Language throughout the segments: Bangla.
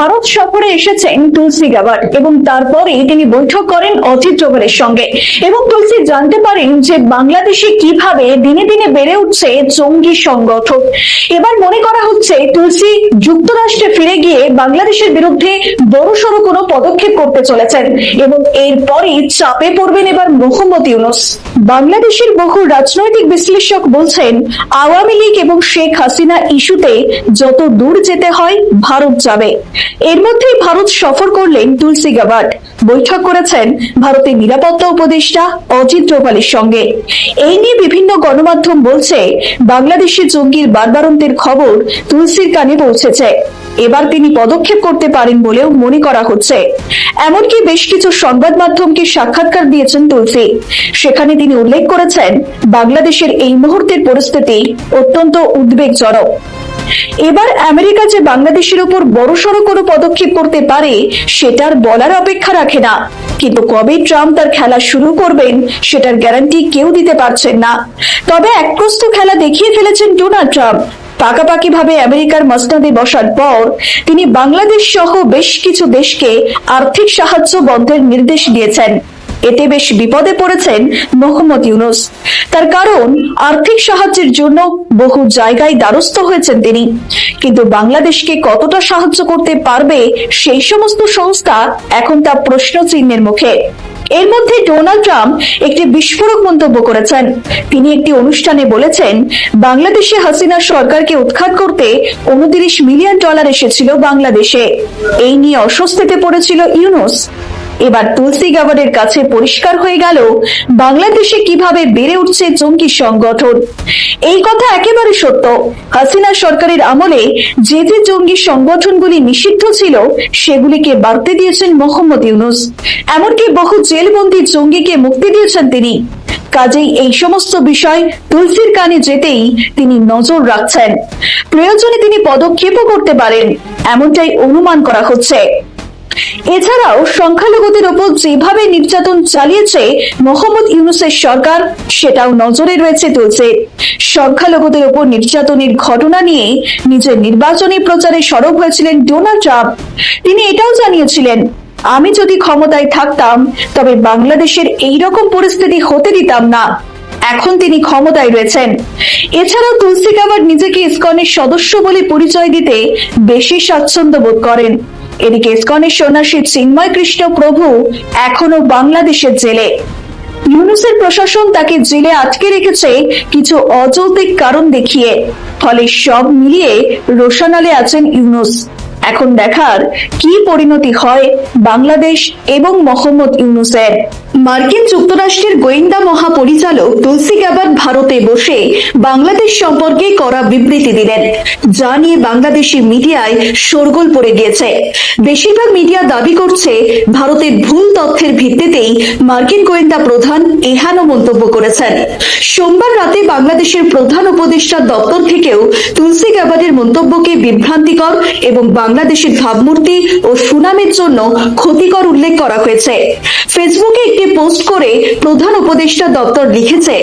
ভারত সফরে এসেছেন তুলসী গাবার এবং তারপরে তিনি বৈঠক করেন অজিত ডোভালের সঙ্গে। এবং তুলসী, জানতে পারেন যে বাংলাদেশে কীভাবে দিনে দিনে বেড়ে উঠছে জঙ্গি সংগঠন। এবার মনে করা হচ্ছে তুলসী যুক্তরাষ্ট্রে ফিরে গিয়ে বাংলাদেশের বিরুদ্ধে বড়সড় কোনো পদক্ষেপ করতে চলেছেন। এবং এরপরই চাপে পড়বেন এবার মোহাম্মদ ইউনুস। বাংলাদেশের বহু রাজনৈতিক বিশ্লেষক বলছেন, আওয়ামী লীগ এবং শেখ হাসিনা ইস্যুতে যত দূর যেতে হয়, ভারত যাবে। এর মধ্যেই ভারত সফর করলেন তুলসী গাবাট বৈঠক করেছেন ভারতের নিরাপত্তা উপদেষ্টা অজিত ডোভালের সঙ্গে। এই নিয়ে বিভিন্ন গণমাধ্যম বলছে, বাংলাদেশে জঙ্গির বারবারন্তের খবর তুলসীর কানে পৌঁছেছে। এবার তিনি পদক্ষেপ করতে পারেন বলেও মনে করা হচ্ছে। এমনকি বেশ কিছু সংবাদ মাধ্যমকে সাক্ষাৎকার দিয়েছেন তুলসী। সেখানে তিনি উল্লেখ করেছেন, বাংলাদেশের এই মুহূর্তের পরিস্থিতি অত্যন্ত উদ্বেগজনক। এবার আমেরিকা যে বাংলাদেশের উপর বড়সড় কোনো পদক্ষেপ করতে পারে, সেটার বলার অপেক্ষা রাখে না। কিন্তু কবে ট্রাম্প তার খেলা শুরু করবেন, সেটার গ্যারান্টি কেউ দিতে পারছেন না। তবে একপ্রস্ত খেলা দেখিয়ে ফেলেছেন ডোনাল্ড ট্রাম্প। পাকাপাকি ভাবে আমেরিকার মসনাদে বসার পর তিনি বাংলাদেশ সহ বেশ কিছু দেশকে আর্থিক সাহায্য বন্ধের নির্দেশ দিয়েছেন। এতে বেশ বিপদে পড়েছেন মোহাম্মদ ইউনুস। তার কারণ, আর্থিক সাহায্যের জন্য বহু জায়গায় দ্বারস্থ হয়েছেন তিনি। কিন্তু বাংলাদেশকে কতটা সাহায্য করতে পারবে সেই সমস্ত সংস্থা এখন তা প্রশ্ন চিহ্নের মুখে। এর মধ্যে ডোনাল্ড ট্রাম্প একটি বিস্ফোরক মন্তব্য করেছেন। তিনি একটি অনুষ্ঠানে বলেছেন, বাংলাদেশে হাসিনা সরকারকে উৎখাত করতে উনত্রিশ মিলিয়ন ডলার এসেছিল বাংলাদেশে। এই নিয়ে অস্বস্তিতে পড়েছিল ইউনুস। এবার তুলসী গাবারের কাছে পরিষ্কার হয়ে গেল বাংলাদেশে কীভাবে বেড়ে উঠছে জঙ্গি সংগঠন। এই কথা একেবারে সত্য। হাসিনা সরকারের আমলে যে যে জঙ্গি সংগঠনগুলি নিষিদ্ধ ছিল, সেগুলিকে বাড়তে দিয়েছেন মোহাম্মদ ইউনুস। এমনকি বহু জেলবন্দি জঙ্গিকে মুক্তি দিয়েছেন তিনি। কাজেই এই সমস্ত বিষয় তুলসীর কানে যেতেই তিনি নজর রাখছেন। প্রয়োজনে তিনি পদক্ষেপও করতে পারেন। এমনটাই অনুমান করা হচ্ছে। এছাড়াও সংখ্যালঘুদের ওপর যেভাবে নির্যাতন চালিয়েছে মোহাম্মদ ইউনুসের সরকার, সেটাও নজরে রয়েছে তুলছে। সংখ্যালঘুদের ওপর নির্যাতনের ঘটনা নিয়ে নিজের নির্বাচনী প্রচারে সরব হয়েছিলেন ডোনাল্ড ট্রাম্প। তিনি এটাও জানিয়েছিলেন, আমি যদি ক্ষমতায় থাকতাম, তবে বাংলাদেশের এই রকম পরিস্থিতি হতে দিতাম না। এখন তিনি ক্ষমতায় রয়েছেন। এছাড়াও তুলসী কাবার নিজেকে ইসকনের সদস্য বলে পরিচয় দিতে বেশি স্বাচ্ছন্দ্য বোধ করেন। এদিকে ইসকনের সন্ন্যাসী চিন্ময় কৃষ্ণ প্রভু এখনও বাংলাদেশের জেলে। ইউনুসের প্রশাসন তাকে জেলে আটকে রেখেছে কিছু অযৌক্তিক কারণ দেখিয়ে, ফলে সব মিলিয়ে রোশানালে আছেন ইউনুস। এখন দেখার কি পরিণতি হয় বাংলাদেশ এবং মোহাম্মদ ইউনুসের? মার্কিন যুক্তরাষ্ট্রের গোয়েন্দা মহাপরিচালক তুলসী গ্যাবার্ড ভারতে বসে বাংলাদেশ সম্পর্কে করা বিবৃতি দিলেন। যা নিয়ে বাংলাদেশি মিডিয়ায় শোরগোল পড়ে গিয়েছে। বেশিরভাগ মিডিয়া দাবি করছে ভারতের ভুল তথ্যের ভিত্তিতেই মার্কিন গোয়েন্দা প্রধান এহানো মন্তব্য করেছেন। সোমবার রাতে বাংলাদেশের প্রধান উপদেষ্টার দপ্তর থেকেও তুলসী গ্যাবার্ডের মন্তব্যকে বিভ্রান্তিকর এবং বাংলাদেশের ভাবমূর্তি ও সুনামের জন্য ক্ষতিকর উল্লেখ করা হয়েছে। ফেসবুকে একটি পোস্ট করে প্রধান উপদেষ্টা দপ্তর লিখেছে,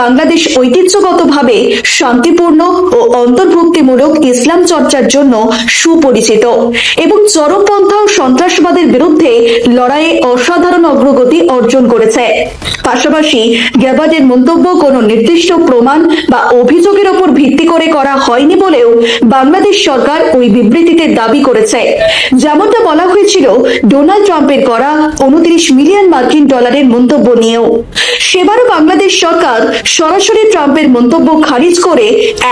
বাংলাদেশ ঐতিহ্যগতভাবে শান্তিপূর্ণ ও অন্তর্ভুক্তিমূলক ইসলাম চর্চার জন্য সুপরিচিত এবং চরমপন্থা ও সন্ত্রাসবাদের বিরুদ্ধে লড়াইয়ে অসাধারণ অগ্রগতি অর্জন করেছে। পাশাপাশি গ্যাবার্ডের মন্তব্য কোনো নির্দিষ্ট প্রমাণ বা অভিযোগের ওপর ভিত্তি করে করা হয়নি বলেও বাংলাদেশ সরকার ওই বিবৃতিতে দাবি করেছে। যেমনটা বলা হয়েছিল, ডোনাল্ড ট্রাম্পের করা উনত্রিশ মিলিয়ন মার্কিন ডলারের মন্তব্য নিয়েও। সেবারও বাংলাদেশ সরকার সরাসরি ট্রাম্পের মন্তব্য খারিজ করে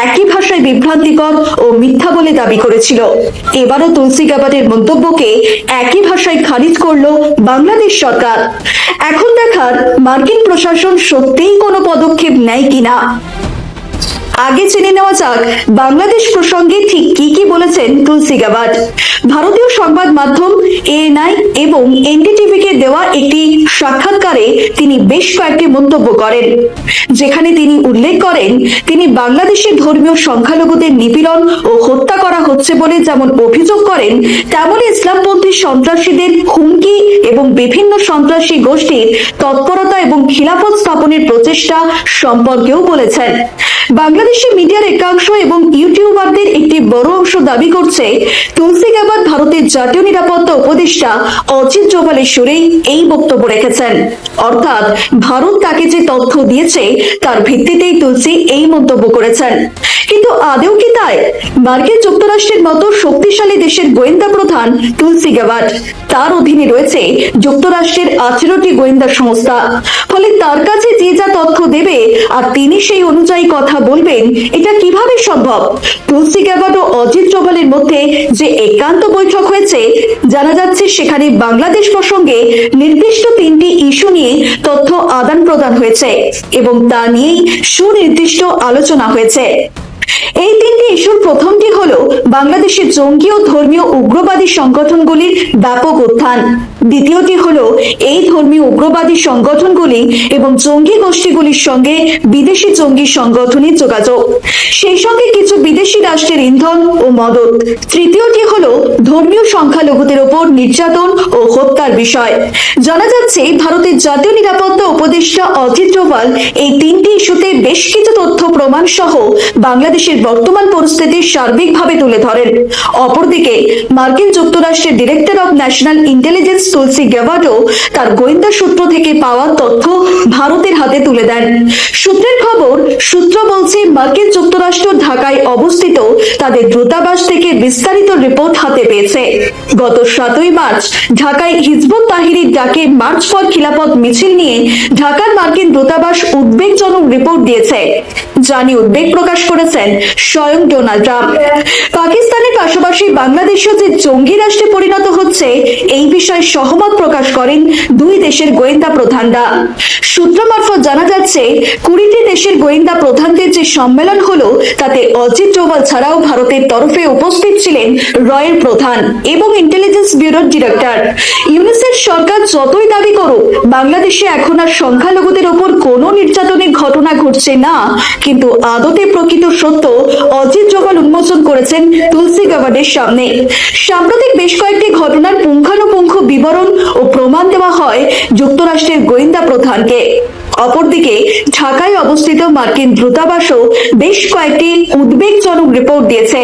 একই ভাষায় বিভ্রান্তিকর ও মিথ্যা বলে দাবি করেছিল। এবারও তুলসী গাবাটের মন্তব্যকে একই ভাষায় খারিজ করল বাংলাদেশ সরকার। এখন দেখার মার্কিন প্রশাসন সত্যিই কোনো পদক্ষেপ নেয় কিনা। আগে জেনে নেওয়া যাক বাংলাদেশ প্রসঙ্গে ঠিক কি কি বলেছেন তুলসী গাবাট ভারতীয় সংবাদ মাধ্যম এএনআই এবং এনডিটিভিকে দেওয়া একটি সাক্ষাৎকারে তিনি বেশ কয়েকটি মন্তব্য করেন। যেখানে তিনি উল্লেখ করেন, তিনি বাংলাদেশের ধর্মীয় সংখ্যালঘুদের নিপীড়ন ও হত্যা করা হচ্ছে বলে যেমন অভিযোগ করেন, তেমনি ইসলামপন্থী সন্ত্রাসীদের হুমকি এবং বিভিন্ন সন্ত্রাসী গোষ্ঠীর তৎপরতা এবং খিলাফত স্থাপনের প্রচেষ্টা সম্পর্কেও বলেছেন। বাংলাদেশি মিডিয়ার একাংশ এবং ইউটিউবারদের একটি বড় অংশ দাবি করছে, তুলসী গাবাদ ভারতে জাতীয় নিরাপত্তা উপদেষ্টা অজিত সুরেই এই বক্তব্য রেখেছেন। অর্থাৎ ভারত তাকে যে তথ্য দিয়েছে, তার ভিত্তিতেই তুলসী এই মন্তব্য করেছেন। কিন্তু আদেও কি তাই? মার্কিন যুক্তরাষ্ট্রের মতো শক্তিশালী দেশের গোয়েন্দা প্রধান তুলসী গ্যাবার্ট তার অধীনে রয়েছে যুক্তরাষ্ট্রের আঠেরোটি গোয়েন্দা সংস্থা। ফলে তার কাছে যে যা তথ্য দেবে, আর তিনি সেই অনুযায়ী কথা বলবেন, এটা কীভাবে সম্ভব? তুলসী গ্যাবার্ট ও অজিত ডোভালের মধ্যে যে একান্ত বৈঠক হয়েছে। জানা যাচ্ছে, সেখানে বাংলাদেশ প্রসঙ্গে নির্দিষ্ট তিনটি ইস্যু নিয়ে তথ্য আদান প্রদান হয়েছে এবং তা নিয়েই সুনির্দিষ্ট আলোচনা হয়েছে। এই তিনটি ইস্যুর প্রথমটি হল বাংলাদেশের জঙ্গি ও ধর্মীয় উগ্রবাদী সংগঠনগুলির ব্যাপক উত্থান। দ্বিতীয়টি হল, এই ধর্মীয় উগ্রবাদী সংগঠনগুলি এবং জঙ্গি গোষ্ঠীগুলির সঙ্গে বিদেশি জঙ্গি সংগঠনের যোগাযোগ। সেই সঙ্গে কিছু বিদেশি রাষ্ট্রের ইন্ধন ও মদত। তৃতীয়টি হল, ধর্মীয় সংখ্যালঘুদের ওপর নির্যাতন ও হত্যার বিষয়। জানা যাচ্ছে, ভারতের জাতীয় নিরাপত্তা উপদেষ্টা অজিত ডোভাল এই তিনটি ইস্যুতে বেশ কিছু তথ্য প্রমাণ সহ বাংলাদেশের বর্তমান পরিস্থিতি সার্বিকভাবে তুলে ধরেন। অপরদিকে, মার্কিন যুক্তরাষ্ট্রের director of national intelligence Tulsi গ্যাভার্ডও তার গোয়েন্দা সূত্র থেকে পাওয়া তথ্য ভারতের হাতে তুলে দেন। সূত্রের খবর, সূত্র বলছে, মার্কিন যুক্তরাষ্ট্র ঢাকায় অবস্থিত তাদের দূতাবাস থেকে বিস্তারিত রিপোর্ট হাতে পেয়েছে। গত সাতই মার্চ ঢাকায় হিজবুত তাহিরির ডাকে মার্চ ফর খিলাফত মিছিল নিয়ে ঢাকার মার্কিন দূতাবাস উদ্বেগজনক রিপোর্ট দিয়েছে নিয়ে উদ্বেগ প্রকাশ করেছেন স্বয়ং ডোনাল্ড ট্রাম্প। পাকিস্তানের পাশাপাশি বাংলাদেশও যে জঙ্গি রাষ্ট্রে পরিণত হচ্ছে, এই বিষয়ে সহমত প্রকাশ করেন দুই দেশের গোয়েন্দা প্রধানরা। সূত্র মারফত জানা যাচ্ছে, কুড়িটি দেশের গোয়েন্দা প্রধানদের যে সম্মেলন হলো, তাতে অজিত ডোভাল ছাড়াও ভারতের তরফে উপস্থিত ছিলেন রয়ের প্রধান এবং ইন্টেলিজেন্স ব্যুরোর ডিরেক্টর। ইউনিসেফ সরকার যতই দাবি করুক, বাংলাদেশে এখন আর সংখ্যালঘুদের ওপর কোনো নির্যাতনের ঘটনা ঘটছে না। কিন্তু আদতে প্রকৃত সত্য, অজিত ডোভাল উন্মোচন করেছেন তুলসী গাবার্ডের সামনে। সাম্প্রতিক বেশ কয়েকটি ঘটনার পুঙ্খানুপুঙ্খ বিবরণ ও প্রমাণ দেওয়া হয় যুক্তরাষ্ট্রের গোয়েন্দা প্রধানকে। অপরদিকে, ঢাকায় অবস্থিত মার্কিন দূতাবাসও বেশ কয়েকটি উদ্বেগজনক রিপোর্ট দিয়েছে।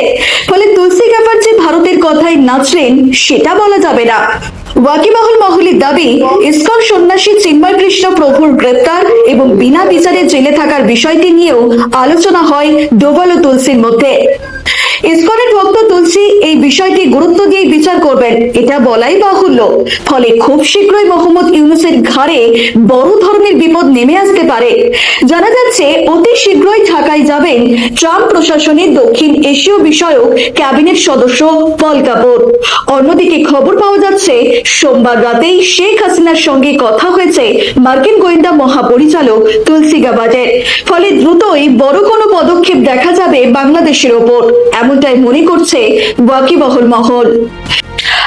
ফলে তুলসী গাবার্ড যে ভারতের কথায় নাচলেন, সেটা বলা যাবে না। ওয়াকিবহুল মহলের দাবি, ইসকন সন্ন্যাসী চিন্ময় কৃষ্ণ প্রভুর গ্রেপ্তার এবং বিনা বিচারে জেলে থাকার বিষয়টি নিয়েও আলোচনা হয় ডোভাল ও তুলসীর মধ্যে। ইসকনের ভক্ত তুলসী এই বিষয়টি গুরুত্ব দিয়ে বিচার করবেন। এটা বলাই বাহুল্য। ফলে খুব শীঘ্রই মোহাম্মদ ইউনুসের ঘাড়ে বড় ধরনের বিপদ নেমে আসতে পারে। জানা যাচ্ছে, অতি শীঘ্রই ঢাকায় যাবেন ট্রাম্প প্রশাসনের দক্ষিণ এশীয় বিষয়ক ক্যাবিনেট সদস্য পল কাপুর। অন্যদিকে খবর পাওয়া যাচ্ছে, সোমবার রাতেই শেখ হাসিনার সঙ্গে কথা হয়েছে মার্কিন গোয়েন্দা মহাপরিচালক তুলসী গাবাজের ফলে দ্রুতই বড় কোনো পদক্ষেপ দেখা যাবে বাংলাদেশের ওপর। এমনটাই মনে করছে ওয়াকিবহল মহল।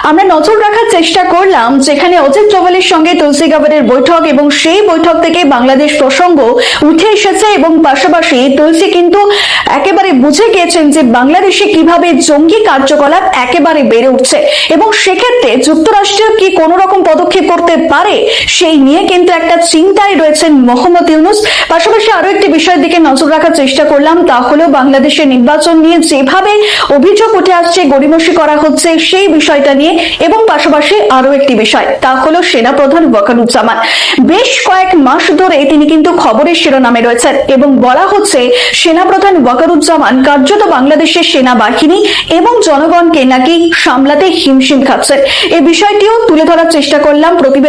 আমরা নজর রাখার চেষ্টা করলাম যেখানে অজিত ডোভালের সঙ্গে তুলসী গাবারের বৈঠক এবং সেই বৈঠক থেকে বাংলাদেশ প্রসঙ্গ উঠে এসেছে এবং পাশাপাশি তুলসী কিন্তু একেবারে বুঝে গিয়েছেন যে বাংলাদেশে কীভাবে জঙ্গি কার্যকলাপ একেবারে বেড়ে উঠছে। এবং সেক্ষেত্রে যুক্তরাষ্ট্র কি কোনো রকম পদক্ষেপ করতে পারে সেই নিয়ে কিন্তু একটা চিন্তায় রয়েছেন মোহাম্মদ ইউনুস। পাশাপাশি আরও একটি বিষয়ের দিকে নজর রাখার চেষ্টা করলাম, তা হলো বাংলাদেশের নির্বাচন নিয়ে যেভাবে অভিযোগ উঠে আসছে, গড়িমসি করা হচ্ছে, সেই বিষয়টা নিয়ে এবং পাশাপাশি আরও একটি বিষয়, তা হলো সেনাপ্রধান ওয়াকারুজ্জামান বেশ কয়েক মাস ধরে তিনি কিন্তু খবরের শিরোনামে রয়েছেন এবং বলা হচ্ছে সেনা প্রধান ওয়াকারুজ্জামান কার্যত বাংলাদেশের সেনাবাহিনী এবং জনগণকে নাকি সামলাতে হিমশিম খাচ্ছেন। এই বিষয়টিও তুলে ধরার চেষ্টা করলাম প্রতিবেদন